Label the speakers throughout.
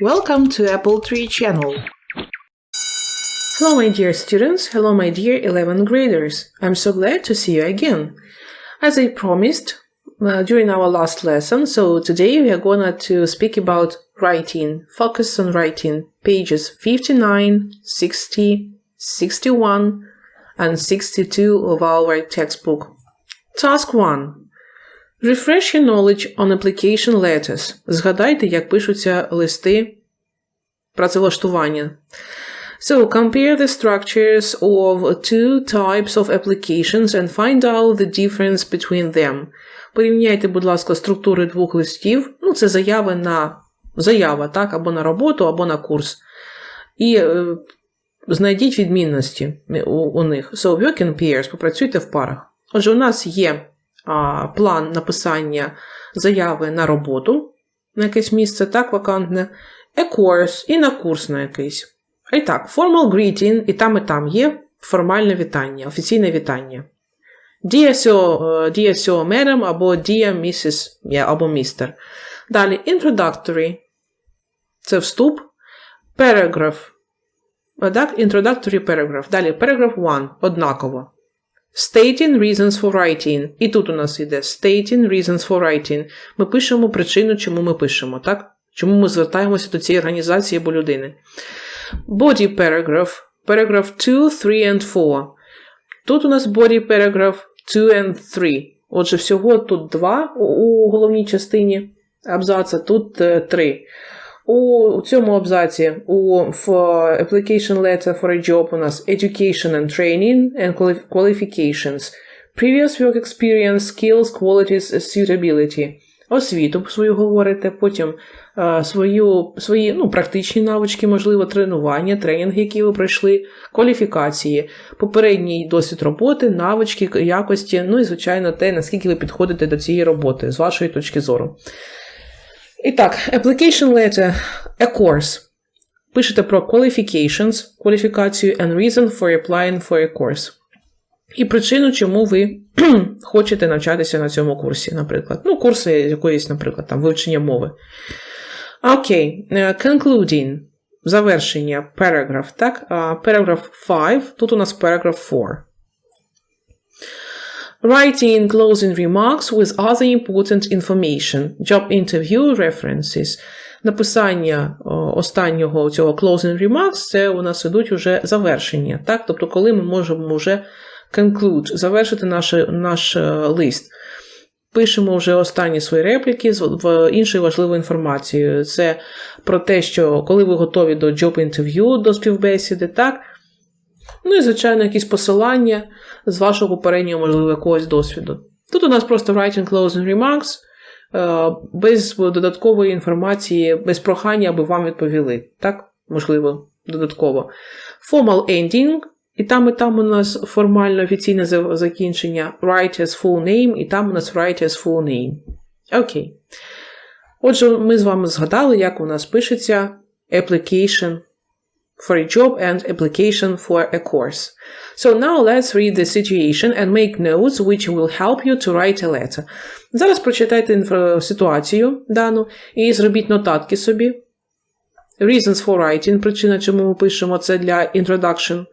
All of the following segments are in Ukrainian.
Speaker 1: Welcome to Apple Tree channel. Hello, my dear students. Hello, my dear 11th graders. I'm so glad to see you again. As I promised uh, during our last lesson, so today we are going to speak about writing, focus on writing, pages 59, 60, 61, and 62 of our textbook. Task 1. Refresh your knowledge on application letters. Згадайте, як пишуться листи працевлаштування. So, compare the structures of two types of applications and find out the difference between them. Порівняйте, будь ласка, структури двох листів. Ну, це заяви на заява, так, або на роботу, або на курс. І е, знайдіть відмінності у, у них. So, work in pairs, попрацюйте в парах. Отже, у нас є план написання заяви на роботу на якесь місце, так, вакантне, a course і на курс на якийсь. І так, formal greeting, і там, і там є формальне вітання, офіційне вітання. Dear Sir, е, dear Sir, Madam або Dear Mrs. або Mr. Далі introductory. Це вступ. Paragraph. Так, introductory paragraph. Далі paragraph 1. Однаково. Stating reasons for writing. І тут у нас йде stating reasons for writing. Ми пишемо причину, чому ми пишемо, так? Чому ми звертаємося до цієї організації або людини. Body paragraph. Paragraph 2, 3 and 4. Тут у нас body paragraph 2 and 3. Отже, всього тут 2 у головній частині абзаца, тут 3. У цьому абзаці у в application letter for a job у нас education and training and qualifications, previous work experience, skills, qualities, suitability. Освіту свою говорите, потім а, свою, свої ну, практичні навички, можливо, тренування, тренінги, які ви пройшли, кваліфікації, попередній досвід роботи, навички, якості, ну і, звичайно, те, наскільки ви підходите до цієї роботи з вашої точки зору. І так, application letter, a course. Пишете про qualifications, кваліфікацію and reason for applying for a course. І причину, чому ви хочете навчатися на цьому курсі, наприклад. Ну, курси якоїсь, наприклад, там вивчення мови. Окей, okay. concluding. Завершення, paragraph, так? Uh, 5. Тут у нас paragraph 4. Writing closing remarks with other important information, job interview references. Написання останнього цього closing remarks це у нас ідуть уже завершення. Так? Тобто, коли ми можемо вже conclude, завершити наш, наш лист. Пишемо вже останні свої репліки в іншою важливою інформацією. Це про те, що коли ви готові до job інтерв'ю, до співбесіди, так? Ну і, звичайно, якісь посилання з вашого попереднього, можливо, якогось досвіду. Тут у нас просто writing closing remarks, без додаткової інформації, без прохання, аби вам відповіли. Так, можливо, додатково. Formal ending. І там, і там у нас формально офіційне закінчення write as full name, і там у нас write as full name. Окей. Отже, ми з вами згадали, як у нас пишеться application for a job and application for a course. So now let's read the situation and make notes which will help you to write a letter. Зараз прочитайте ситуацію дану і зробіть нотатки собі. Reasons for writing, причина, чому ми пишемо це для introduction,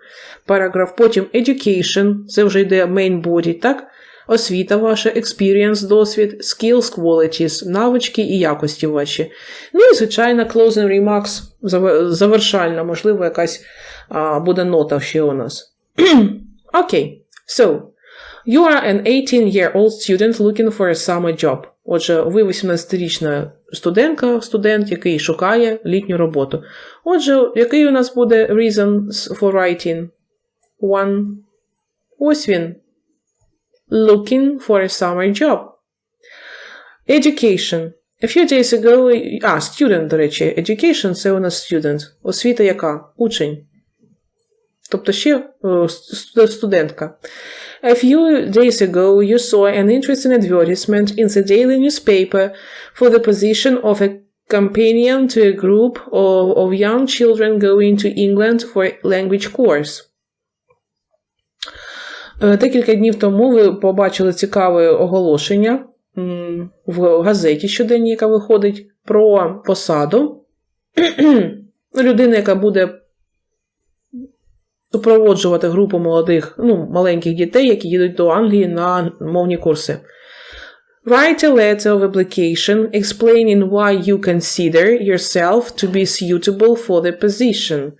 Speaker 1: параграф. Потім education, це вже йде main body, так? Освіта ваша, experience, досвід, skills, qualities, навички і якості ваші. Ну і, звичайно, closing remarks, завершальна, можливо, якась а, буде нота ще у нас. Окей. Okay. So, you are an 18-year-old student looking for a summer job. Отже, ви 18-річна студентка, студент, який шукає літню роботу. Отже, який у нас буде reason for writing? One. Ось він. Looking for a summer job. Education. A few days ago. А, student, до речі. Education це у нас student. Освіта яка? Учень. Тобто ще студентка. A few days ago, you saw an interesting advertisement in the daily newspaper for the position of a companion to a group of, of young children going to England for a language course. Декілька днів тому ви побачили цікаве оголошення в газеті щоденній, яка виходить, про посаду людина, яка буде супроводжувати групу молодих, ну, маленьких дітей, які їдуть до Англії на мовні курси. Write a letter of application explaining why you consider yourself to be suitable for the position.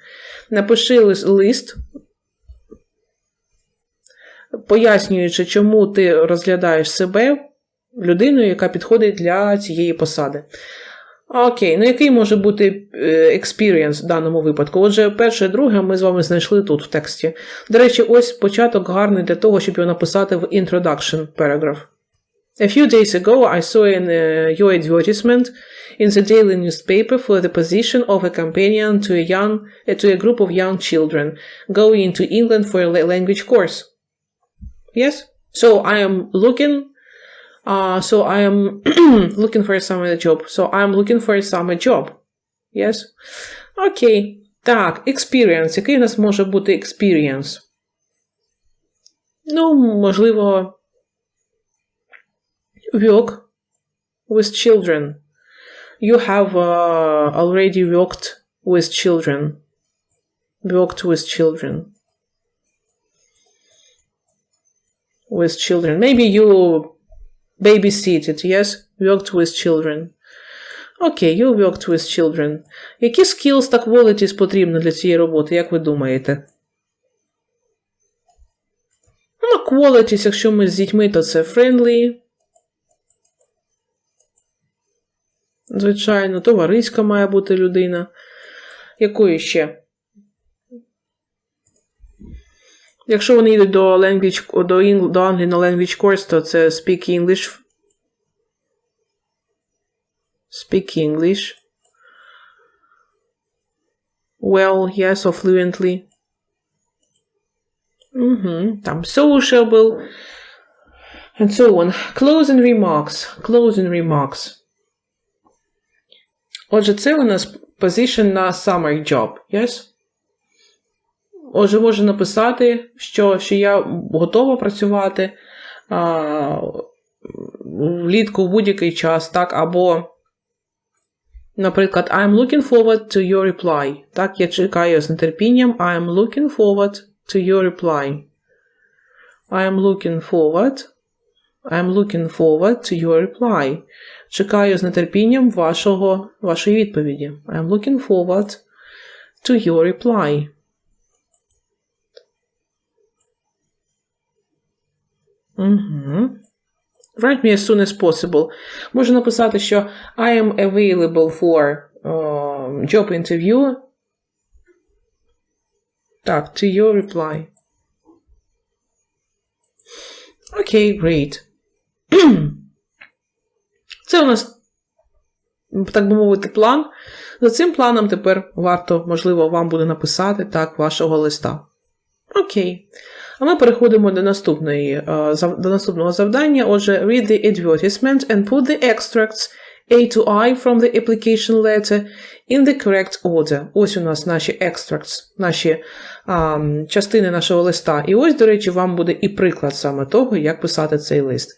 Speaker 1: Напиши лист, пояснюючи, чому ти розглядаєш себе людиною, яка підходить для цієї посади. Окей, ну який може бути е, experience в даному випадку? Отже, перше друге ми з вами знайшли тут в тексті. До речі, ось початок гарний для того, щоб його написати в introduction paragraph. A few days ago, I saw in uh, your advertisement in the daily newspaper for the position of a companion to a young uh, to a group of young children going to England for a la- language course. Yes. So I am looking. Uh, so I am looking for a summer job. So I am looking for a summer job. Yes. Окей. Так, experience. Який у нас може бути experience? Ну, можливо, work with children. You have uh, already worked with children. Worked with children. With children. Maybe you babysitted, yes? Worked with children. Окей, you worked with children. Які skills та qualities потрібні для цієї роботи, як ви думаєте? Ну, qualities, якщо ми з дітьми, то це friendly. Звичайно, товариська має бути людина. Якої ще? Якщо вони йдуть до language, до, Eng- до Англії на language course, то це speak English. Speak English. Well, yes, or fluently. Угу. Там sociable. And so on. Closing remarks. Closing remarks. Отже, це у нас position на summer job, yes? Отже, можу написати, що, що я готова працювати а, влітку в будь-який час, так, або, наприклад, I'm looking forward to your reply. Так, я чекаю з нетерпінням. I'm looking forward to your reply. I'm looking forward. I'm looking forward to your reply. Чекаю з нетерпінням вашого, вашої відповіді. I'm looking forward to your reply. Угу. Write me as soon as possible. Можу написати, що I am available for um, job interview. Так, to your reply. Окей, great. Це у нас, так би мовити, план. За цим планом тепер варто, можливо, вам буде написати так вашого листа. Окей. А ми переходимо до наступної, е, до наступного завдання. Отже, read the advertisement and put the extracts A to I from the application letter in the correct order. Ось у нас наші extracts, наші ам, частини нашого листа. І ось, до речі, вам буде і приклад саме того, як писати цей лист.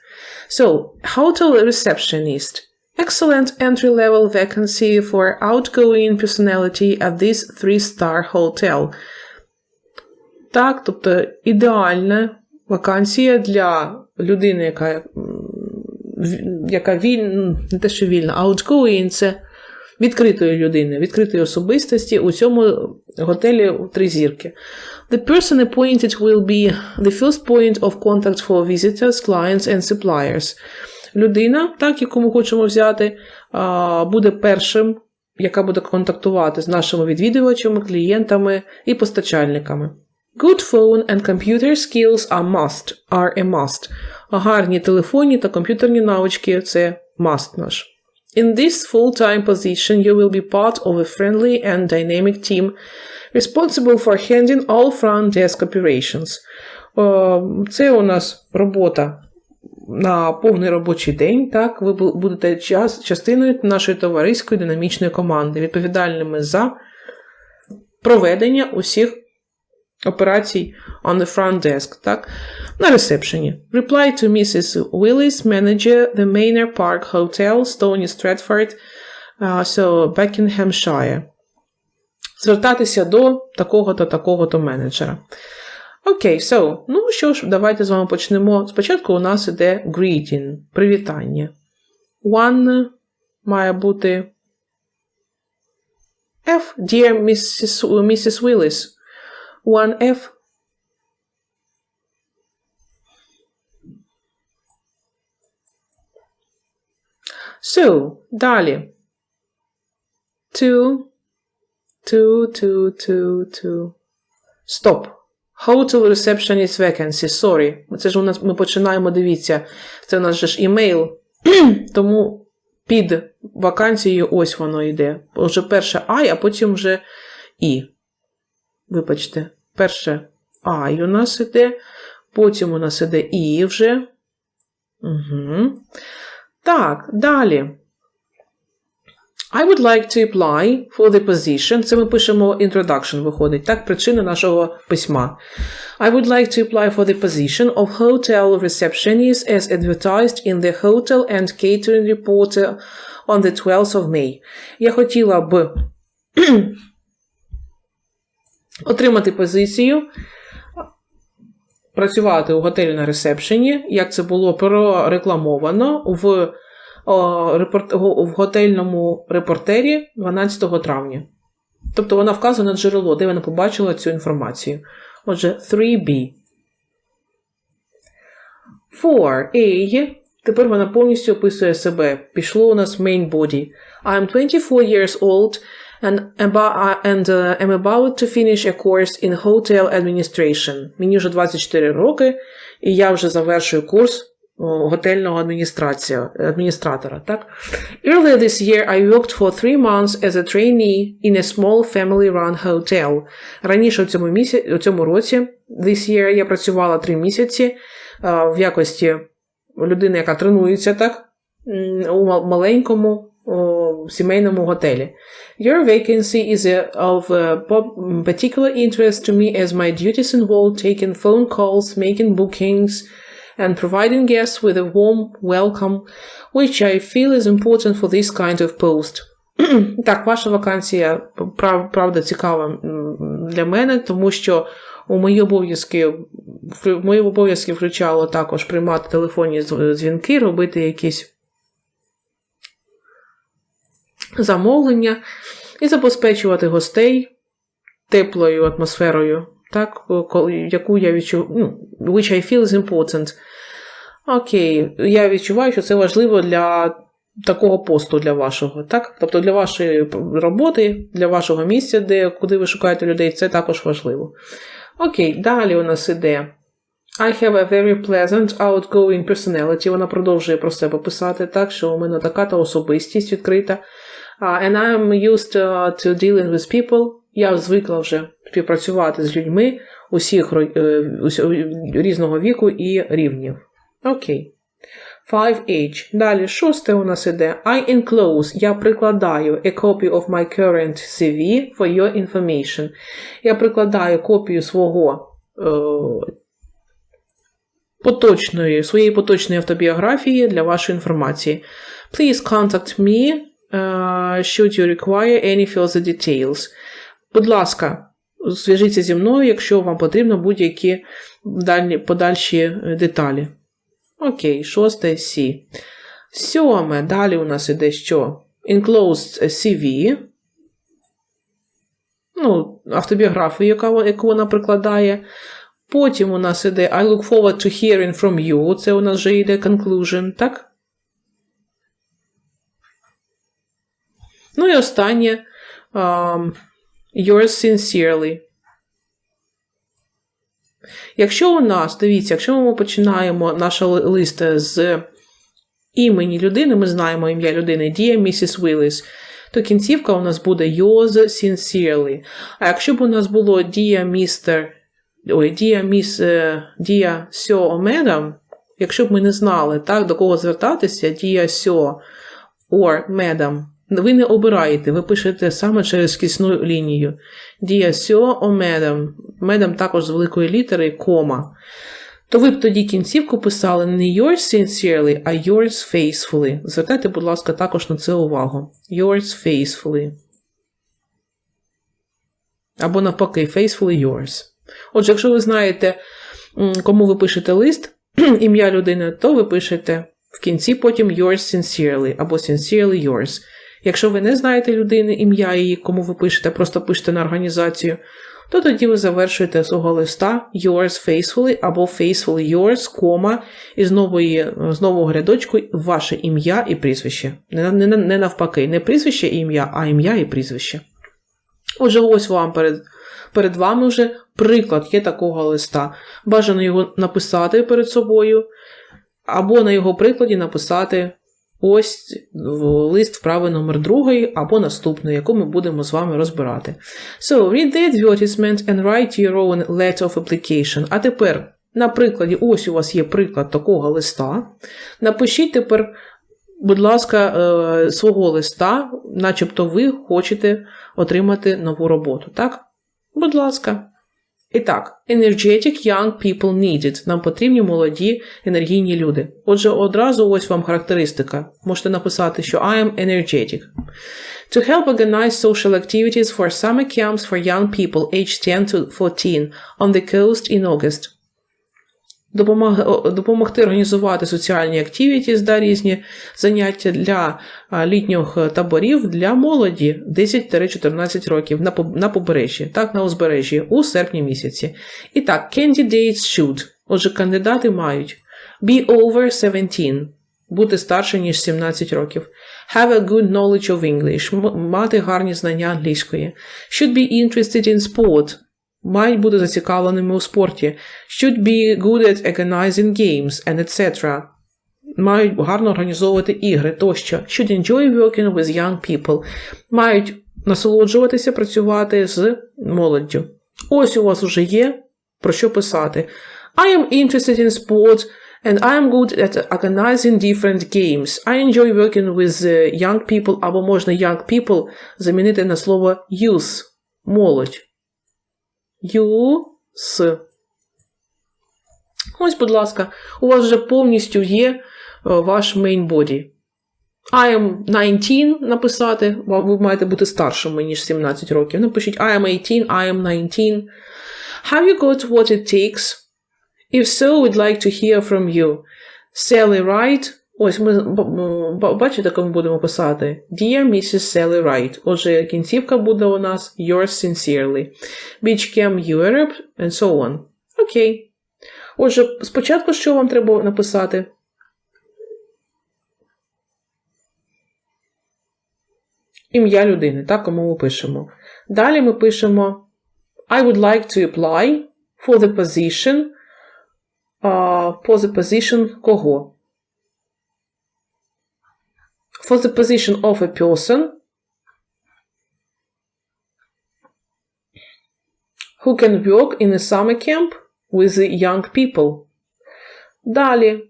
Speaker 1: So, hotel receptionist. Excellent entry-level vacancy for outgoing personality at this three-star hotel. Так, тобто ідеальна вакансія для людини, яка, яка вільна, не те, що вільна, outgoing – це відкритої людини, відкритої особистості у цьому готелі три зірки. The person appointed will be the first point of contact for visitors, clients and suppliers. Людина, так, яку ми хочемо взяти, буде першим, яка буде контактувати з нашими відвідувачами, клієнтами і постачальниками. Good phone and computer skills are must, are a must. Гарні телефонні та комп'ютерні навички це must наш. In this full-time position, you will be part of a friendly and dynamic team responsible for handling all front desk operations. Це у нас робота на повний робочий день. Так, ви будете час, частиною нашої товариської динамічної команди, відповідальними за проведення усіх операцій on the front desk, так? На ресепшені. Reply to Mrs. Willis, manager, the Manor Park Hotel, Stony Stratford, Uh, so, Buckinghamshire. Звертатися до такого-то, такого-то менеджера. Окей, okay, so, ну що ж, давайте з вами почнемо. Спочатку у нас іде greeting, привітання. One має бути F. Dear Mrs. Mrs. Willis. One F. So, далі. Two, two, two, two, two. Stop. Hotel receptionist vacancy. Sorry. Це ж у нас ми починаємо, дивіться. Це у нас же ж імейл. Тому під вакансією ось воно йде. Вже перше I, а потім вже І. Вибачте, перше I у нас іде, потім у нас іде І вже. Угу. Так, далі. I would like to apply for the position. Це ми пишемо introduction, виходить. Так, причина нашого письма. I would like to apply for the position of hotel receptionist as advertised in the hotel and catering reporter on the 12th of May. Я хотіла б отримати позицію, працювати у готелі на ресепшені, як це було прорекламовано в в готельному репортері 12 травня. Тобто вона вказує на джерело, де вона побачила цю інформацію. Отже, 3B. 4A. Тепер вона повністю описує себе. Пішло у нас main body. I'm 24 years old and, about, and uh, am about to finish a course in hotel administration. Мені вже 24 роки, і я вже завершую курс готельного адміністрація, адміністратора. Так? Earlier this year I worked for three months as a trainee in a small family-run hotel. Раніше у цьому, місяці, у цьому році, this year, я працювала три місяці в якості людини, яка тренується так, у маленькому сімейному готелі. Your vacancy is of particular interest to me as my duties involve taking phone calls, making bookings, and providing guests with a warm welcome, which I feel is important for this kind of post. Так, ваша вакансія прав, правда цікава для мене, тому що у мої обов'язки в мої обов'язки включало також приймати телефонні дзвінки, робити якісь замовлення і забезпечувати гостей теплою атмосферою, так, яку я відчув, ну, which I feel is important. Окей, я відчуваю, що це важливо для такого посту для вашого, так? Тобто для вашої роботи, для вашого місця, де, куди ви шукаєте людей, це також важливо. Окей, далі у нас іде. I have a very pleasant, outgoing personality. Вона продовжує про себе писати так, що у мене така та особистість відкрита. Uh, and I am used to, to dealing with people. Я звикла вже співпрацювати з людьми усіх різного віку і рівнів. Окей. 5H. Далі, шосте у нас іде. I enclose. Я прикладаю a copy of my current CV for your information. Я прикладаю копію свого е, поточної, своєї поточної автобіографії для вашої інформації. Please contact me uh, should you require any further details. Будь ласка, зв'яжіться зі мною, якщо вам потрібно будь-які подальші деталі. Окей, шосте C. Сьоме. Далі у нас іде що? Enclosed CV. Ну, автобіографію, яка, яку вона прикладає. Потім у нас іде I look forward to hearing from you. Це у нас вже йде conclusion, так? Ну і останнє. Um, yours sincerely. Якщо у нас, дивіться, якщо ми починаємо наш лист з імені людини, ми знаємо ім'я людини Dear Mrs. Willis, то кінцівка у нас буде yours sincerely. А якщо б у нас було Dear Mr. Ой, Dear Miss, Dear Sir Madam, якщо б ми не знали, так, до кого звертатися, Dear Sir or Madam, ви не обираєте, ви пишете саме через кисну лінію. Sir or Madam. Медам також з великої літери кома. то ви б тоді кінцівку писали не yours sincerely, а yours faithfully. Звертайте, будь ласка, також на це увагу. Yours faithfully. Або навпаки, faithfully yours. Отже, якщо ви знаєте, кому ви пишете лист, ім'я людини, то ви пишете в кінці потім yours sincerely або sincerely yours. Якщо ви не знаєте людини, ім'я її, кому ви пишете, просто пишете на організацію, то тоді ви завершуєте свого листа yours faithfully або faithfully yours, кома, і з нової, з нового рядочку ваше ім'я і прізвище. Не, не, не навпаки, не прізвище і ім'я, а ім'я і прізвище. Отже, ось вам перед, перед вами вже приклад є такого листа. Бажано його написати перед собою, або на його прикладі написати ось лист вправи номер другої, або наступний, яку ми будемо з вами розбирати. So, read the advertisement and write your own letter of application. А тепер, на прикладі, ось у вас є приклад такого листа. Напишіть тепер, будь ласка, е, свого листа, начебто ви хочете отримати нову роботу, так? Будь ласка. І так, energetic young people needed. Нам потрібні молоді енергійні люди. Отже, одразу ось вам характеристика. Можете написати, що I am energetic. To help organize social activities for summer camps for young people aged 10 to 14 on the coast in August. Допомог- допомогти організувати соціальні активітіс да, різні заняття для літніх таборів для молоді 10-14 років на, поб- на побережжі, так, на узбережжі у серпні місяці. І так, candidates should. Отже, кандидати мають be over 17, бути старше, ніж 17 років. Have a good knowledge of English, мати гарні знання англійської. Should be interested in sport, мають бути зацікавленими у спорті. Should be good at organizing games and etc. Мають гарно організовувати ігри тощо. Should enjoy working with young people. Мають насолоджуватися, працювати з молоддю. Ось у вас уже є про що писати. I am interested in sport and I am good at organizing different games. I enjoy working with uh, young people, або можна young people замінити на слово youth, молодь. Юс. Ось, будь ласка, у вас вже повністю є е, ваш main body. I am 19 написати. Вам- Ви маєте бути старшими, ніж 17 років. Напишіть I am 18, I am 19. Have you got what it takes? If so, we'd like to hear from you. Sally Wright. Ось ми бачите, ми будемо писати? Dear Mrs. Sally Wright. Отже, кінцівка буде у нас Yours sincerely. Beach Camp Europe and so on. Окей. Отже, спочатку що вам треба написати? Ім'я людини, так, кому ми пишемо. Далі ми пишемо I would like to apply for the position. Uh, for the position кого? For the position of a person who can work in a summer camp with the young people. Далі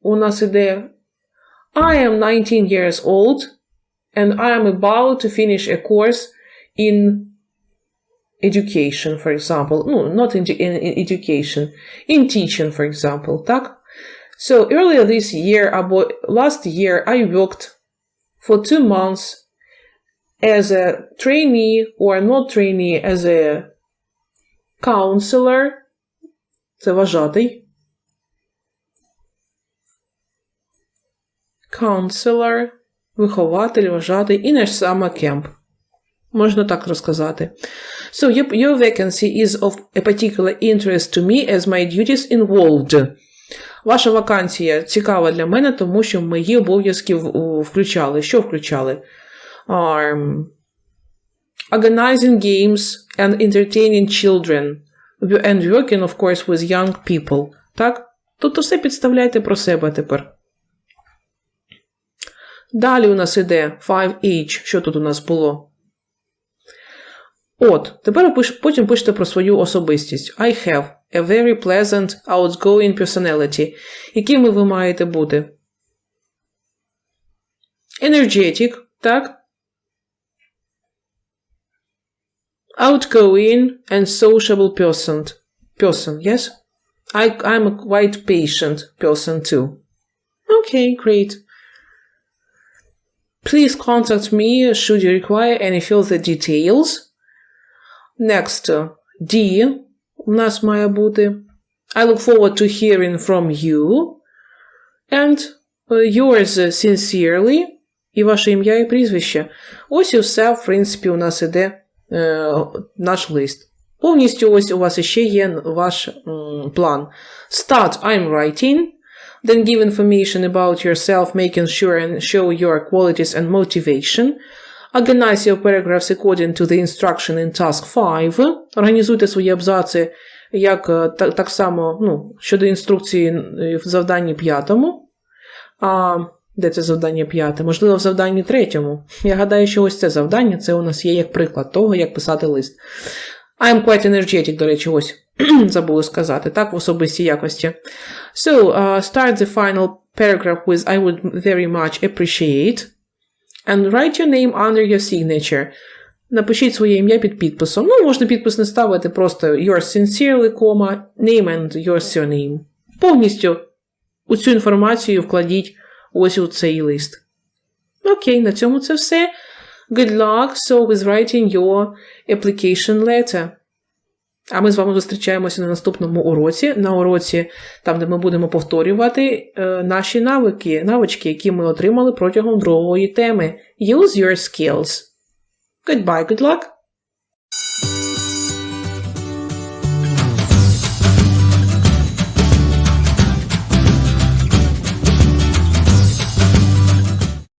Speaker 1: у нас іде I am 19 years old and I am about to finish a course in education, for example. No, not in, in, in education, in teaching, for example. Так? So earlier this year, або last year, I worked for two months as a trainee or not trainee, as a counselor. Це вважатий. Counselor, вихователь, вважатий і наш саме кемп. Можна так розказати. So your, your vacancy is of a particular interest to me as my duties involved. Ваша вакансія цікава для мене, тому що мої обов'язки включали. Що включали? Um, organizing games and entertaining children. And working, of course, with young people. Так? Тобто все підставляйте про себе тепер. Далі у нас іде 5H. Що тут у нас було? От, тепер потім пишете про свою особистість. I have a very pleasant, outgoing personality. Якими ви маєте бути? Energetic, так? Outgoing and sociable person. Person, yes? I, I'm a quite patient person too. Okay, great. Please contact me should you require any further details. Next, uh, D у нас має бути. I look forward to hearing from you. And uh, yours sincerely. І ваше ім'я і прізвище. Ось і все, в принципі, у нас іде е, наш лист. Повністю ось у вас іще є ваш м, план. Start I'm writing. Then give information about yourself, making sure and show your qualities and motivation. Your paragraphs according to the instruction in task 5. Організуйте свої абзаци як е, та- так само ну, щодо інструкції е, в завданні п'ятому. А де це завдання п'яте? Можливо, в завданні третьому. Я гадаю, що ось це завдання це у нас є як приклад того, як писати лист. I'm quite energetic, до речі, ось забули сказати, так, в особистій якості. So, uh, start the final paragraph with I would very much appreciate. And write your name under your signature. Напишіть своє ім'я під підписом. Ну, можна підпис не ставити, просто yours sincerely, кома, name and your surname. Повністю у цю інформацію вкладіть ось у цей лист. Окей, на цьому це все. Good luck so with writing your application letter. А ми з вами зустрічаємося на наступному уроці. На уроці, там, де ми будемо повторювати е, наші навики, навички, які ми отримали протягом другої теми. Use your skills. Goodbye, good luck.